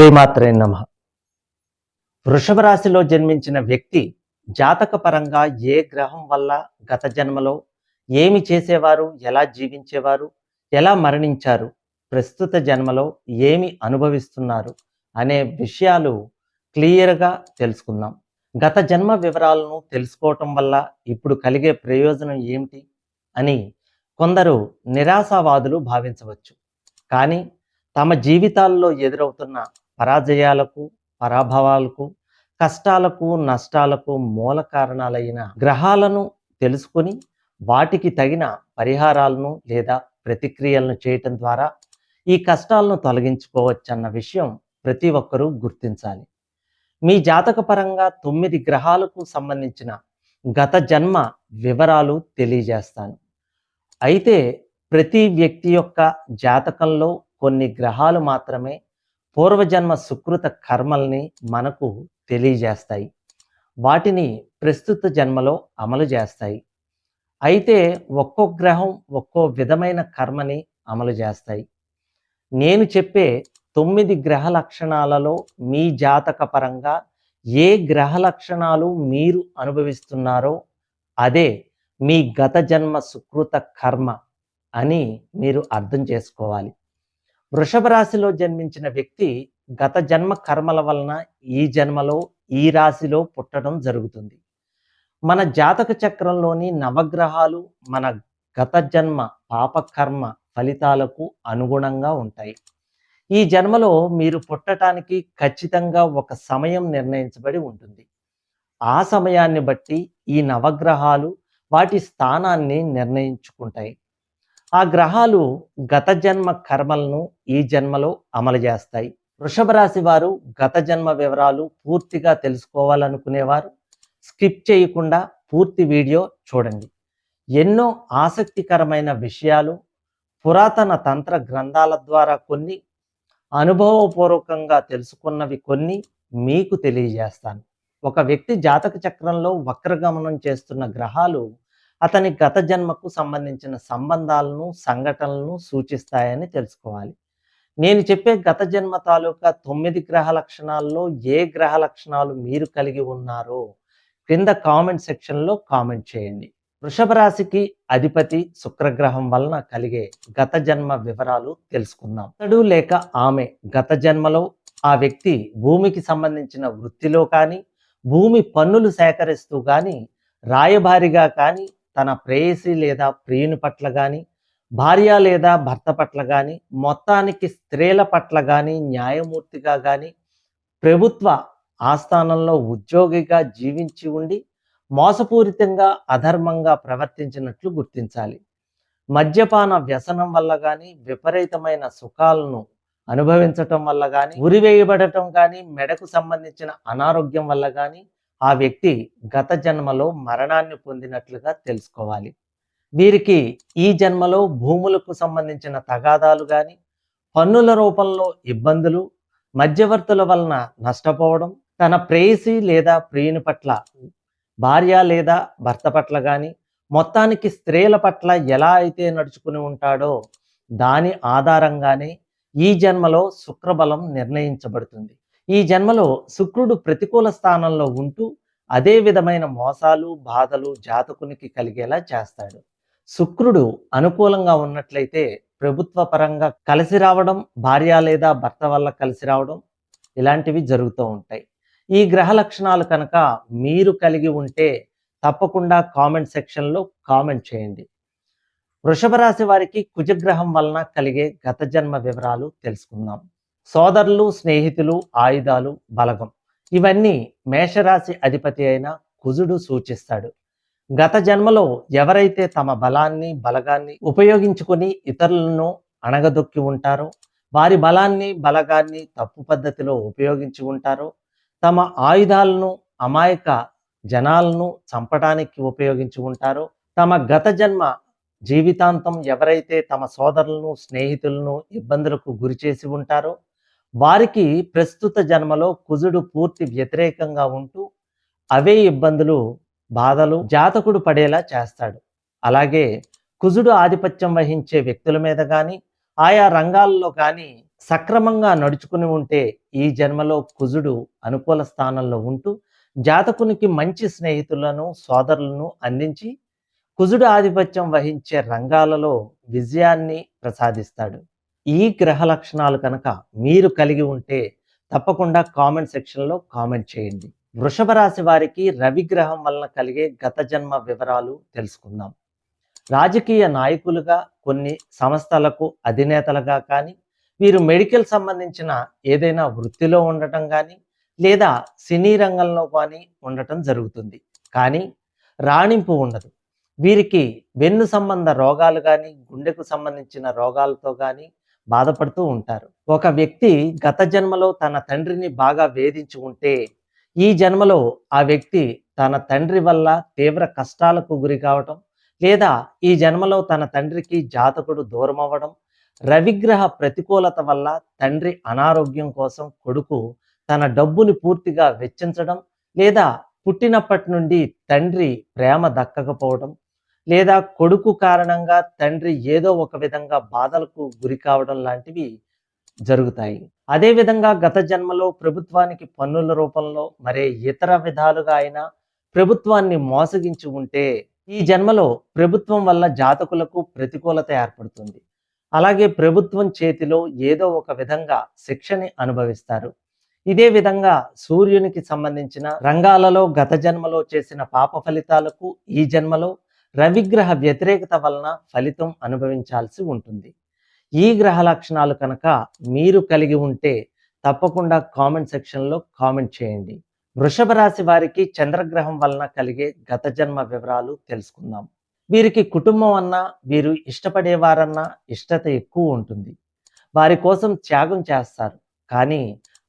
శ్రీమాత్రే నమ. వృషభ రాశిలో జన్మించిన వ్యక్తి జాతక పరంగా ఏ గ్రహం వల్ల గత జన్మలో ఏమి చేసేవారు ఎలా జీవించేవారు ఎలా మరణించారు ప్రస్తుత జన్మలో ఏమి అనుభవిస్తున్నారు అనే విషయాలు క్లియర్గా తెలుసుకుందాం. గత జన్మ వివరాలను తెలుసుకోవటం వల్ల ఇప్పుడు కలిగే ప్రయోజనం ఏమిటి అని కొందరు నిరాశావాదులు భావించవచ్చు. కానీ తమ జీవితాల్లో ఎదురవుతున్న పరాజయాలకు పరాభవాలకు కష్టాలకు నష్టాలకు మూల కారణాలైన గ్రహాలను తెలుసుకొని వాటికి తగిన పరిహారాలను లేదా ప్రతిక్రియలను చేయటం ద్వారా ఈ కష్టాలను తొలగించుకోవచ్చన్న విషయం ప్రతి ఒక్కరూ గుర్తించాలి. మీ జాతకపరంగా తొమ్మిది గ్రహాలకు సంబంధించిన గత జన్మ వివరాలు తెలియజేస్తాను. అయితే ప్రతి వ్యక్తి యొక్క జాతకంలో కొన్ని గ్రహాలు మాత్రమే పూర్వజన్మ సుకృత కర్మల్ని మనకు తెలియజేస్తాయి. వాటిని ప్రస్తుత జన్మలో అమలు చేస్తాయి. అయితే ఒక్కో గ్రహం ఒక్కో విధమైన కర్మని అమలు చేస్తాయి. నేను చెప్పే తొమ్మిది గ్రహ లక్షణాలలో మీ జాతక పరంగా ఏ గ్రహ లక్షణాలు మీరు అనుభవిస్తున్నారో అదే మీ గత జన్మ సుకృత కర్మ అని మీరు అర్థం చేసుకోవాలి. వృషభ రాశిలో జన్మించిన వ్యక్తి గత జన్మ కర్మల వలన ఈ జన్మలో ఈ రాశిలో పుట్టడం జరుగుతుంది. మన జాతక చక్రంలోని నవగ్రహాలు మన గత జన్మ పాపకర్మ ఫలితాలకు అనుగుణంగా ఉంటాయి. ఈ జన్మలో మీరు పుట్టటానికి ఖచ్చితంగా ఒక సమయం నిర్ణయించబడి ఉంటుంది. ఆ సమయాన్ని బట్టి ఈ నవగ్రహాలు వాటి స్థానాన్ని నిర్ణయించుకుంటాయి. ఆ గ్రహాలు గత జన్మ కర్మలను ఈ జన్మలో అమలు చేస్తాయి. వృషభ రాశి వారు గత జన్మ వివరాలు పూర్తిగా తెలుసుకోవాలనుకునేవారు. స్కిప్ చేయకుండా పూర్తి వీడియో చూడండి. ఎన్నో ఆసక్తికరమైన విషయాలు పురాతన తంత్ర గ్రంథాల ద్వారా కొన్ని అనుభవపూర్వకంగా తెలుసుకున్నవి కొన్ని మీకు తెలియజేస్తాను. ఒక వ్యక్తి జాతక చక్రంలో వక్రగమనం చేస్తున్న గ్రహాలు అతని గత జన్మకు సంబంధించిన సంబంధాలను సంఘటనలను సూచిస్తాయని తెలుసుకోవాలి. నేను చెప్పే గత జన్మ తాలూకా తొమ్మిది గ్రహ లక్షణాల్లో ఏ గ్రహ లక్షణాలు మీరు కలిగి ఉన్నారో క్రింద కామెంట్ సెక్షన్లో కామెంట్ చేయండి. వృషభ రాశికి అధిపతి శుక్రగ్రహం వలన కలిగే గత జన్మ వివరాలు తెలుసుకుందాం. అతడు లేక ఆమె గత జన్మలో ఆ వ్యక్తి భూమికి సంబంధించిన వృత్తిలో కానీ భూమి పన్నులు సేకరిస్తూ కానీ రాయబారిగా కానీ తన ప్రేయసి లేదా ప్రియుని పట్ల కానీ భార్య లేదా భర్త పట్ల కానీ మొత్తానికి స్త్రీల పట్ల కానీ న్యాయమూర్తిగా కానీ ప్రభుత్వ ఆస్థానంలో ఉద్యోగిగా జీవించి ఉండి మోసపూరితంగా అధర్మంగా ప్రవర్తించినట్లు గుర్తించాలి. మద్యపాన వ్యసనం వల్ల కానీ విపరీతమైన సుఖాలను అనుభవించటం వల్ల కానీ ఉరివేయబడటం కానీ మెడకు సంబంధించిన అనారోగ్యం వల్ల కానీ ఆ వ్యక్తి గత జన్మలో మరణాన్ని పొందినట్లుగా తెలుసుకోవాలి. వీరికి ఈ జన్మలో భూములకు సంబంధించిన తగాదాలు కానీ పన్నుల రూపంలో ఇబ్బందులు మధ్యవర్తుల వలన నష్టపోవడం తన ప్రేయసి లేదా ప్రియుని పట్ల భార్య లేదా భర్త పట్ల కానీ మొత్తానికి స్త్రీల పట్ల ఎలా అయితే నడుచుకుని ఉంటాడో దాని ఆధారంగానే ఈ జన్మలో శుక్రబలం నిర్ణయించబడుతుంది. ఈ జన్మలో శుక్రుడు ప్రతికూల స్థానంలో ఉంటూ అదే విధమైన మోసాలు బాధలు జాతకునికి కలిగేలా చేస్తాడు. శుక్రుడు అనుకూలంగా ఉన్నట్లయితే ప్రభుత్వ పరంగా కలిసి రావడం భార్య లేదా భర్త వల్ల కలిసి రావడం ఇలాంటివి జరుగుతూ ఉంటాయి. ఈ గ్రహ లక్షణాలు కనుక మీరు కలిగి ఉంటే తప్పకుండా కామెంట్ సెక్షన్లో కామెంట్ చేయండి. వృషభ రాశి వారికి కుజగ్రహం వలన కలిగే గత జన్మ వివరాలు తెలుసుకుందాం. సోదరులు స్నేహితులు ఆయుధాలు బలగం. ఇవన్నీ మేషరాశి అధిపతి అయిన కుజుడు సూచిస్తాడు. గత జన్మలో ఎవరైతే తమ బలాన్ని బలగాన్ని ఉపయోగించుకొని ఇతరులను అణగదొక్కి ఉంటారో వారి బలాన్ని బలగాన్ని తప్పు పద్ధతిలో ఉపయోగించి ఉంటారో తమ ఆయుధాలను అమాయక జనాలను చంపడానికి ఉపయోగించి ఉంటారో తమ గత జన్మ జీవితాంతం ఎవరైతే తమ సోదరులను స్నేహితులను ఇబ్బందులకు గురి చేసి ఉంటారో వారికి ప్రస్తుత జన్మలో కుజుడు పూర్తి వ్యతిరేకంగా ఉంటూ అవే ఇబ్బందులు బాధలు జాతకుడు పడేలా చేస్తాడు. అలాగే కుజుడు ఆధిపత్యం వహించే వ్యక్తుల మీద కానీ ఆయా రంగాల్లో కానీ సక్రమంగా నడుచుకుని ఉంటే ఈ జన్మలో కుజుడు అనుకూల స్థానంలో ఉంటూ జాతకునికి మంచి స్నేహితులను సోదరులను అందించి కుజుడు ఆధిపత్యం వహించే రంగాలలో విజయాన్ని ప్రసాదిస్తాడు. ఈ గ్రహ లక్షణాలు కనుక మీరు కలిగి ఉంటే తప్పకుండా కామెంట్ సెక్షన్లో కామెంట్ చేయండి. వృషభ రాశి వారికి రవి గ్రహం వలన కలిగే గత జన్మ వివరాలు తెలుసుకుందాం. రాజకీయ నాయకులుగా కొన్ని సంస్థలకు అధినేతలుగా కానీ వీరు మెడికల్ సంబంధించిన ఏదైనా వృత్తిలో ఉండటం కానీ లేదా సినీ రంగంలో కానీ ఉండటం జరుగుతుంది. కానీ రాణింపు ఉండదు. వీరికి వెన్ను సంబంధ రోగాలు కానీ గుండెకు సంబంధించిన రోగాలతో కానీ బాధపడుతూ ఉంటారు. ఒక వ్యక్తి గత జన్మలో తన తండ్రిని బాగా వేధించి ఉంటే ఈ జన్మలో ఆ వ్యక్తి తన తండ్రి వల్ల తీవ్ర కష్టాలకు గురి కావటం లేదా ఈ జన్మలో తన తండ్రికి జాతకుడు దూరం అవ్వడం రవిగ్రహ ప్రతికూలత వల్ల తండ్రి అనారోగ్యం కోసం కొడుకు తన డబ్బుని పూర్తిగా వెచ్చించడం లేదా పుట్టినప్పటి నుండి తండ్రి ప్రేమ దక్కకపోవడం లేదా కొడుకు కారణంగా తండ్రి ఏదో ఒక విధంగా బాధలకు గురి కావడం లాంటివి జరుగుతాయి. అదేవిధంగా గత జన్మలో ప్రభుత్వానికి పన్నుల రూపంలో మరే ఇతర విధాలుగా అయినా ప్రభుత్వాన్ని మోసగించి ఉంటే ఈ జన్మలో ప్రభుత్వం వల్ల జాతకులకు ప్రతికూలత ఏర్పడుతుంది. అలాగే ప్రభుత్వం చేతిలో ఏదో ఒక విధంగా శిక్షని అనుభవిస్తారు. ఇదే విధంగా సూర్యునికి సంబంధించిన రంగాలలో గత జన్మలో చేసిన పాప ఫలితాలకు ఈ జన్మలో రవిగ్రహ వ్యతిరేకత వలన ఫలితం అనుభవించాల్సి ఉంటుంది. ఈ గ్రహ లక్షణాలు కనుక మీరు కలిగి ఉంటే తప్పకుండా కామెంట్ సెక్షన్లో కామెంట్ చేయండి. వృషభ రాశి వారికి చంద్రగ్రహం వలన కలిగే గత జన్మ వివరాలు తెలుసుకుందాం. వీరికి కుటుంబం అన్నా వీరు ఇష్టపడేవారన్నా ఇష్టత ఎక్కువ ఉంటుంది. వారి కోసం త్యాగం చేస్తారు. కానీ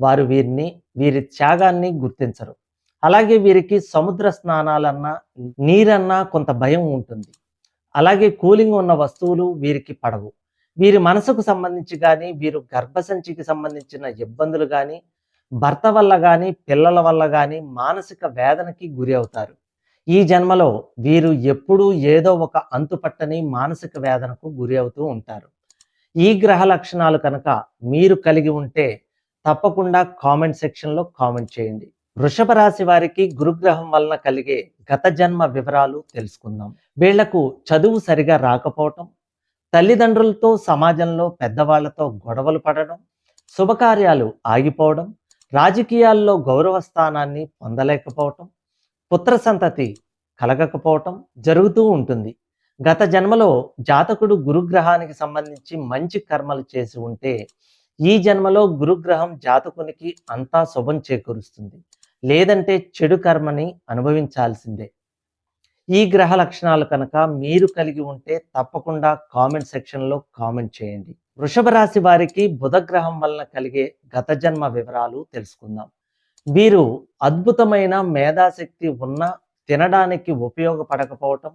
వారు వీరిని వీరి త్యాగాన్ని గుర్తించరు. అలాగే వీరికి సముద్ర స్నానాలన్నా నీరన్నా కొంత భయం ఉంటుంది. అలాగే కూలింగ్ ఉన్న వస్తువులు వీరికి పడవు. వీరి మనసుకు సంబంధించి కానీ వీరు గర్భసంచికి సంబంధించిన ఇబ్బందులు కానీ భర్త వల్ల కానీ పిల్లల వల్ల కానీ మానసిక వేదనకి గురి అవుతారు. ఈ జన్మలో వీరు ఎప్పుడూ ఏదో ఒక అంతుపట్టని మానసిక వేదనకు గురి అవుతూ ఉంటారు. ఈ గ్రహ లక్షణాలు కనుక మీరు కలిగి ఉంటే తప్పకుండా కామెంట్ సెక్షన్లో కామెంట్ చేయండి. వృషభ రాశి వారికి గురుగ్రహం వలన కలిగే గత జన్మ వివరాలు తెలుసుకుందాం. వీళ్ళకు చదువు సరిగా రాకపోవటం తల్లిదండ్రులతో సమాజంలో పెద్దవాళ్ళతో గొడవలు పడడం శుభకార్యాలు ఆగిపోవడం రాజకీయాల్లో గౌరవ స్థానాన్ని పొందలేకపోవటం పుత్ర సంతతి కలగకపోవటం జరుగుతూ ఉంటుంది. గత జన్మలో జాతకుడు గురుగ్రహానికి సంబంధించి మంచి కర్మలు చేసి ఉంటే ఈ జన్మలో గురుగ్రహం జాతకునికి అంతా శుభం చేకూరుస్తుంది. లేదంటే చెడు కర్మని అనుభవించాల్సిందే. ఈ గ్రహ లక్షణాలు కనుక మీరు కలిగి ఉంటే తప్పకుండా కామెంట్ సెక్షన్లో కామెంట్ చేయండి. వృషభ రాశి వారికి బుధగ్రహం వలన కలిగే గత జన్మ వివరాలు తెలుసుకుందాం. వీరు అద్భుతమైన మేధాశక్తి ఉన్న తినడానికి ఉపయోగపడకపోవటం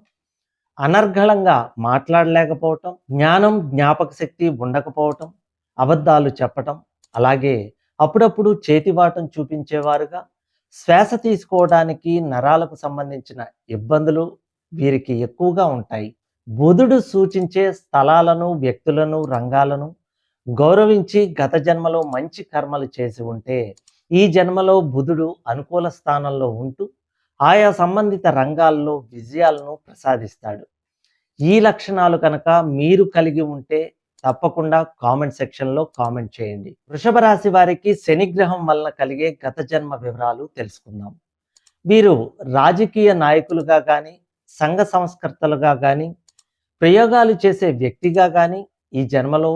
అనర్గళంగా మాట్లాడలేకపోవటం జ్ఞానం జ్ఞాపక శక్తి ఉండకపోవటం అబద్ధాలు చెప్పటం అలాగే అప్పుడప్పుడు చేతివాటం చూపించేవారుగా శ్వాస తీసుకోవడానికి నరాలకు సంబంధించిన ఇబ్బందులు వీరికి ఎక్కువగా ఉంటాయి. బుధుడు సూచించే స్థలాలను వ్యక్తులను రంగాలను గౌరవించి గత జన్మలో మంచి కర్మలు చేసి ఉంటే ఈ జన్మలో బుధుడు అనుకూల స్థానంలో ఉంటూ ఆయా సంబంధిత రంగాల్లో విజయాలను ప్రసాదిస్తాడు. ఈ లక్షణాలు కనుక మీరు కలిగి ఉంటే తప్పకుండా కామెంట్ సెక్షన్లో కామెంట్ చేయండి. వృషభ రాశి వారికి శనిగ్రహం వలన కలిగే గత జన్మ వివరాలు తెలుసుకుందాం. వీరు రాజకీయ నాయకులుగా కానీ సంఘ సంస్కర్తలుగా కానీ ప్రయోగాలు చేసే వ్యక్తిగా కానీ ఈ జన్మలో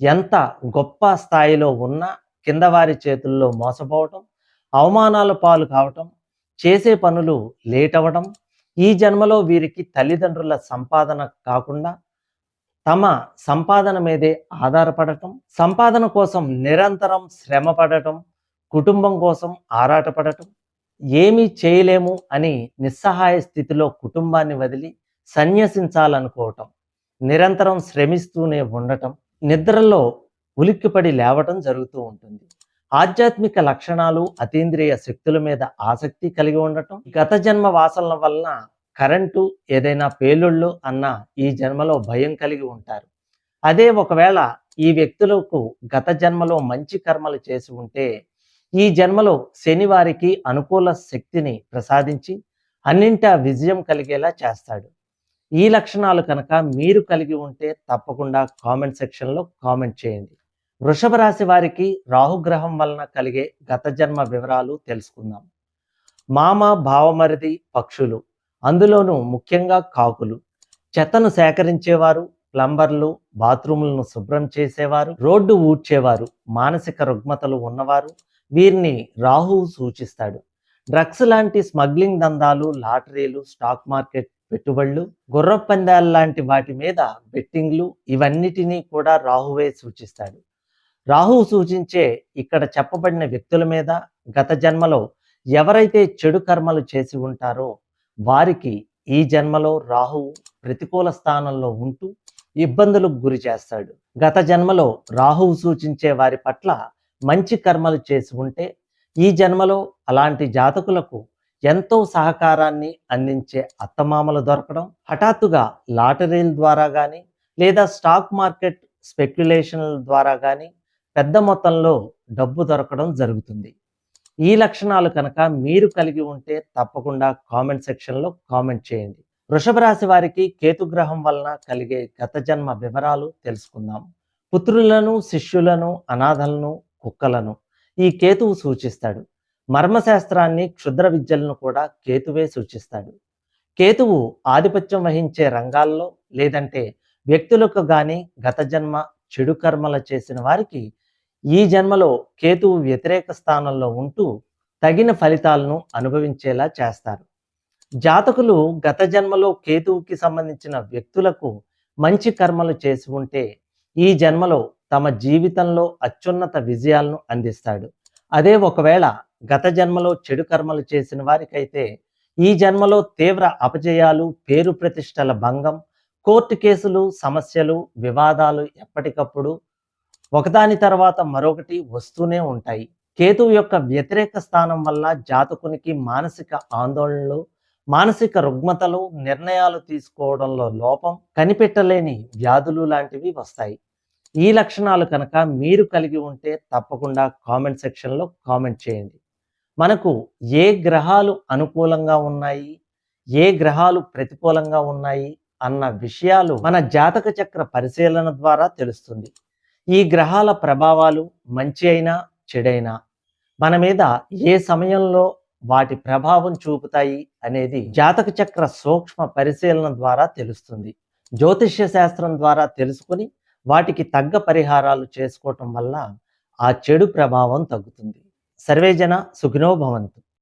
ఎంత గొప్ప స్థాయిలో ఉన్నా కింద వారి చేతుల్లో మోసపోవటం అవమానాల పాలు కావటం చేసే పనులు లేట్ అవ్వడం ఈ జన్మలో వీరికి తల్లిదండ్రుల సంపాదన కాకుండా తమ సంపాదన మీదే ఆధారపడటం సంపాదన కోసం నిరంతరం శ్రమ పడటం కుటుంబం కోసం ఆరాటపడటం. ఏమీ చేయలేము అని నిస్సహాయ స్థితిలో కుటుంబాన్ని వదిలి సన్యసించాలనుకోవటం నిరంతరం శ్రమిస్తూనే ఉండటం నిద్రలో ఉలిక్కిపడి లేవటం జరుగుతూ ఉంటుంది. ఆధ్యాత్మిక లక్షణాలు అతీంద్రియ శక్తుల మీద ఆసక్తి కలిగి ఉండటం గత జన్మ వాసనల వలన కరెంటు ఏదైనా పేలుళ్ళు అన్న ఈ జన్మలో భయం కలిగి ఉంటారు. అదే ఒకవేళ ఈ వ్యక్తులకు గత జన్మలో మంచి కర్మలు చేసి ఉంటే ఈ జన్మలో శని వారికి అనుకూల శక్తిని ప్రసాదించి అన్నింటా విజయం కలిగేలా చేస్తాడు. ఈ లక్షణాలు కనుక మీరు కలిగి ఉంటే తప్పకుండా కామెంట్ సెక్షన్లో కామెంట్ చేయండి. వృషభ రాశి వారికి రాహుగ్రహం వలన కలిగే గత జన్మ వివరాలు తెలుసుకుందాం. మామ భావమరిది పక్షులు. అందులోనూ ముఖ్యంగా కాకులు. చెత్తను సేకరించేవారు ప్లంబర్లు బాత్రూములను శుభ్రం చేసేవారు రోడ్డు ఊడ్చేవారు మానసిక రుగ్మతలు ఉన్నవారు వీరిని రాహువు సూచిస్తాడు. డ్రగ్స్ లాంటి స్మగ్లింగ్ దందాలు లాటరీలు స్టాక్ మార్కెట్ పెట్టుబడులు గుర్ర పందాలు లాంటి వాటి మీద బెట్టింగ్లు ఇవన్నిటినీ కూడా రాహువే సూచిస్తాడు. రాహువు సూచించే ఇక్కడ చెప్పబడిన వ్యక్తుల మీద గత జన్మలో ఎవరైతే చెడు కర్మలు చేసి ఉంటారో వారికి ఈ జన్మలో రాహువు ప్రతికూల స్థానంలో ఉంటూ ఇబ్బందులకు గురి చేస్తాడు. గత జన్మలో రాహువు సూచించే వారి పట్ల మంచి కర్మలు చేసి ఉంటే ఈ జన్మలో అలాంటి జాతకులకు ఎంతో సహకారాన్ని అందించే అత్తమామలు దొరకడం హఠాత్తుగా లాటరీల ద్వారా కానీ లేదా స్టాక్ మార్కెట్ స్పెక్యులేషన్ల ద్వారా కానీ పెద్ద మొత్తంలో డబ్బు దొరకడం జరుగుతుంది. ఈ లక్షణాలు కనుక మీరు కలిగి ఉంటే తప్పకుండా కామెంట్ సెక్షన్లో కామెంట్ చేయండి. వృషభ రాశి వారికి కేతుగ్రహం వలన కలిగే గత జన్మ వివరాలు తెలుసుకుందాం. పుత్రులను శిష్యులను అనాథలను కుక్కలను ఈ కేతువు సూచిస్తాడు. మర్మశాస్త్రాన్ని క్షుద్ర విద్యలను కూడా కేతువే సూచిస్తాడు. కేతువు ఆధిపత్యం వహించే రంగాల్లో లేదంటే వ్యక్తులకు గాని గత జన్మ చెడు కర్మల చేసిన వారికి ఈ జన్మలో కేతువు వ్యతిరేక స్థానంలో ఉంటూ తగిన ఫలితాలను అనుభవించేలా చేస్తారు. జాతకులు గత జన్మలో కేతువుకి సంబంధించిన వ్యక్తులకు మంచి కర్మలు చేసి ఉంటే ఈ జన్మలో తమ జీవితంలో అత్యున్నత విజయాలను అందిస్తాడు. అదే ఒకవేళ గత జన్మలో చెడు కర్మలు చేసిన వారికైతే ఈ జన్మలో తీవ్ర అపజయాలు పేరు ప్రతిష్టల భంగం కోర్టు కేసులు సమస్యలు వివాదాలు ఎప్పటికప్పుడు ఒకదాని తర్వాత మరొకటి వస్తూనే ఉంటాయి. కేతువు యొక్క వ్యతిరేక స్థానం వల్ల జాతకునికి మానసిక ఆందోళనలు మానసిక రుగ్మతలు నిర్ణయాలు తీసుకోవడంలో లోపం కనిపెట్టలేని వ్యాధులు లాంటివి వస్తాయి. ఈ లక్షణాలు కనుక మీరు కలిగి ఉంటే తప్పకుండా కామెంట్ సెక్షన్లో కామెంట్ చేయండి. మనకు ఏ గ్రహాలు అనుకూలంగా ఉన్నాయి? ఏ గ్రహాలు ప్రతికూలంగా ఉన్నాయి? అన్న విషయాలు మన జాతక చక్ర పరిశీలన ద్వారా తెలుస్తుంది. ఈ గ్రహాల ప్రభావాలు మంచి అయినా చెడైనా మన మీద ఏ సమయంలో వాటి ప్రభావం చూపుతాయి అనేది జాతక చక్ర సూక్ష్మ పరిశీలన ద్వారా తెలుస్తుంది. జ్యోతిష్య శాస్త్రం ద్వారా తెలుసుకుని వాటికి తగ్గ పరిహారాలు చేసుకోవటం వల్ల ఆ చెడు ప్రభావం తగ్గుతుంది. సర్వేజన సుఖినో భవంతు.